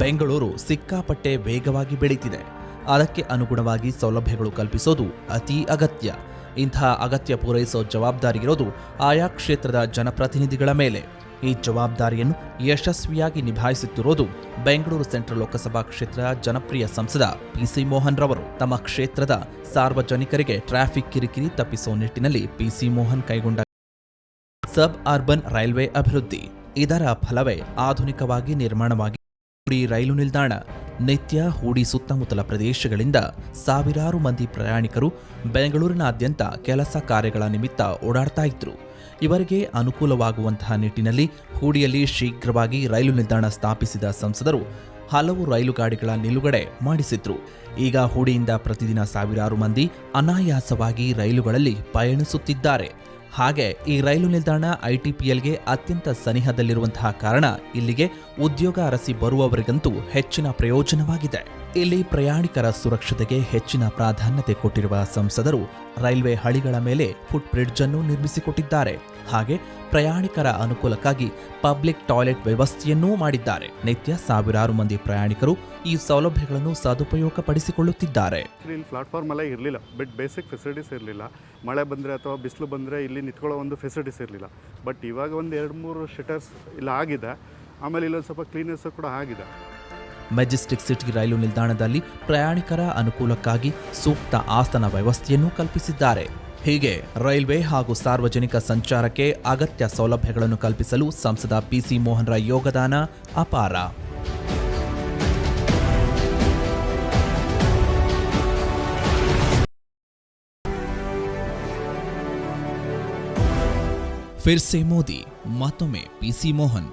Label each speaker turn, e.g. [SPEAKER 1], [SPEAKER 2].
[SPEAKER 1] ಬೆಂಗಳೂರು ಸಿಕ್ಕಾಪಟ್ಟೆ ವೇಗವಾಗಿ ಬೆಳೀತಿದೆ. ಅದಕ್ಕೆ ಅನುಗುಣವಾಗಿ ಸೌಲಭ್ಯಗಳು ಕಲ್ಪಿಸೋದು ಅತಿ ಅಗತ್ಯ. ಇಂತಹ ಅಗತ್ಯ ಪೂರೈಸೋ ಜವಾಬ್ದಾರಿ ಇರೋದು ಆಯಾ ಕ್ಷೇತ್ರದ ಜನಪ್ರತಿನಿಧಿಗಳ ಮೇಲೆ. ಈ ಜವಾಬ್ದಾರಿಯನ್ನು ಯಶಸ್ವಿಯಾಗಿ ನಿಭಾಯಿಸುತ್ತಿರುವುದು ಬೆಂಗಳೂರು ಸೆಂಟ್ರಲ್ ಲೋಕಸಭಾ ಕ್ಷೇತ್ರದ ಜನಪ್ರಿಯ ಸಂಸದ ಪಿಸಿ ಮೋಹನ್ ರವರು. ತಮ್ಮ ಕ್ಷೇತ್ರದ ಸಾರ್ವಜನಿಕರಿಗೆ ಟ್ರಾಫಿಕ್ ಕಿರಿಕಿರಿ ತಪ್ಪಿಸುವ ನಿಟ್ಟಿನಲ್ಲಿ ಪಿಸಿ ಮೋಹನ್ ಕೈಗೊಂಡ ಸಬ್ ಅರ್ಬನ್ ರೈಲ್ವೆ ಅಭಿವೃದ್ಧಿ. ಇದರ ಫಲವೇ ಆಧುನಿಕವಾಗಿ ನಿರ್ಮಾಣವಾಗಿ ಹೂಡಿ ರೈಲು ನಿಲ್ದಾಣ. ನಿತ್ಯ ಹೂಡಿ ಸುತ್ತಮುತ್ತಲ ಪ್ರದೇಶಗಳಿಂದ ಸಾವಿರಾರು ಮಂದಿ ಪ್ರಯಾಣಿಕರು ಬೆಂಗಳೂರಿನಾದ್ಯಂತ ಕೆಲಸ ಕಾರ್ಯಗಳ ನಿಮಿತ್ತ ಓಡಾಡ್ತಾ ಇದ್ರು. ಇವರಿಗೆ ಅನುಕೂಲವಾಗುವಂತಹ ನಿಟ್ಟಿನಲ್ಲಿ ಹೂಡಿಯಲ್ಲಿ ಶೀಘ್ರವಾಗಿ ರೈಲು ನಿಲ್ದಾಣ ಸ್ಥಾಪಿಸಿದ ಸಂಸದರು ಹಲವು ರೈಲು ಗಾಡಿಗಳ ನಿಲುಗಡೆ ಮಾಡಿಸಿದ್ರು. ಈಗ ಹೂಡಿಯಿಂದ ಪ್ರತಿದಿನ ಸಾವಿರಾರು ಮಂದಿ ಅನಾಯಾಸವಾಗಿ ರೈಲುಗಳಲ್ಲಿ ಪಯಣಿಸುತ್ತಿದ್ದಾರೆ. ಹಾಗೆ ಈ ರೈಲು ನಿಲ್ದಾಣ ಐಟಿಪಿಎಲ್ಗೆ ಅತ್ಯಂತ ಸನಿಹದಲ್ಲಿರುವಂತಹ ಕಾರಣ ಇಲ್ಲಿಗೆ ಉದ್ಯೋಗ ಅರಸಿ ಬರುವವರಿಗಂತೂ ಹೆಚ್ಚಿನ ಪ್ರಯೋಜನವಾಗಿದೆ. ಇಲ್ಲಿ ಪ್ರಯಾಣಿಕರ ಸುರಕ್ಷತೆಗೆ ಹೆಚ್ಚಿನ ಪ್ರಾಧಾನ್ಯತೆ ಕೊಟ್ಟಿರುವ ಸಂಸದರು ರೈಲ್ವೆ ಹಳಿಗಳ ಮೇಲೆ ಫುಟ್ ಬ್ರಿಡ್ಜ್ ಅನ್ನು ನಿರ್ಮಿಸಿಕೊಟ್ಟಿದ್ದಾರೆ. ಹಾಗೆ ಪ್ರಯಾಣಿಕರ ಅನುಕೂಲಕ್ಕಾಗಿ ಪಬ್ಲಿಕ್ ಟಾಯ್ಲೆಟ್ ವ್ಯವಸ್ಥೆಯನ್ನೂ ಮಾಡಿದ್ದಾರೆ. ನಿತ್ಯ ಸಾವಿರಾರು ಮಂದಿ ಪ್ರಯಾಣಿಕರು ಈ ಸೌಲಭ್ಯಗಳನ್ನು ಸದುಪಯೋಗಪಡಿಸಿಕೊಳ್ಳುತ್ತಿದ್ದಾರೆ.
[SPEAKER 2] ಪಡಿಸಿಕೊಳ್ಳುತ್ತಿದ್ದಾರೆ ಇಲ್ಲಿ ಪ್ಲಾಟ್ಫಾರ್ಮ್ ಎಲ್ಲ ಇರಲಿಲ್ಲ. ಬಟ್ ಬೇಸಿಕ್ ಫೆಸಿಲಿಟೀಸ್ ಇರಲಿಲ್ಲ. ಮಳೆ ಬಂದರೆ ಅಥವಾ ಬಿಸಿಲು ಬಂದರೆ ಇಲ್ಲಿ ನಿಂತ್ಕೊಳ್ಳೋ ಒಂದು ಫೆಸಿಲಿಟೀಸ್ ಇರಲಿಲ್ಲ. ಬಟ್ ಇವಾಗ ಒಂದು ಎರಡು ಮೂರು ಶಟರ್ಸ್ ಇಲ್ಲ ಆಗಿದೆ. ಆಮೇಲೆ ಇಲ್ಲೊಂದು ಸ್ವಲ್ಪ ಕ್ಲೀನೆಸ್ ಕೂಡ ಆಗಿದೆ.
[SPEAKER 1] ಮೆಜೆಸ್ಟಿಕ್ ಸಿಟಿ ರೈಲು ನಿಲ್ದಾಣದಲ್ಲಿ ಪ್ರಯಾಣಿಕರ ಅನುಕೂಲಕ್ಕಾಗಿ ಸೂಕ್ತ ಆಸನ ವ್ಯವಸ್ಥೆಯನ್ನು ಕಲ್ಪಿಸಿದ್ದಾರೆ. ಹೀಗೆ ರೈಲ್ವೆ ಹಾಗೂ ಸಾರ್ವಜನಿಕ ಸಂಚಾರಕ್ಕೆ ಅಗತ್ಯ ಸೌಲಭ್ಯಗಳನ್ನು ಕಲ್ಪಿಸಲು ಸಂಸದ ಪಿಸಿ ಮೋಹನ್ರ ಯೋಗದಾನ ಅಪಾರ. ಫಿರ್ಸೆ ಮೋದಿ, ಮತ್ತೊಮ್ಮೆ ಪಿಸಿ ಮೋಹನ್.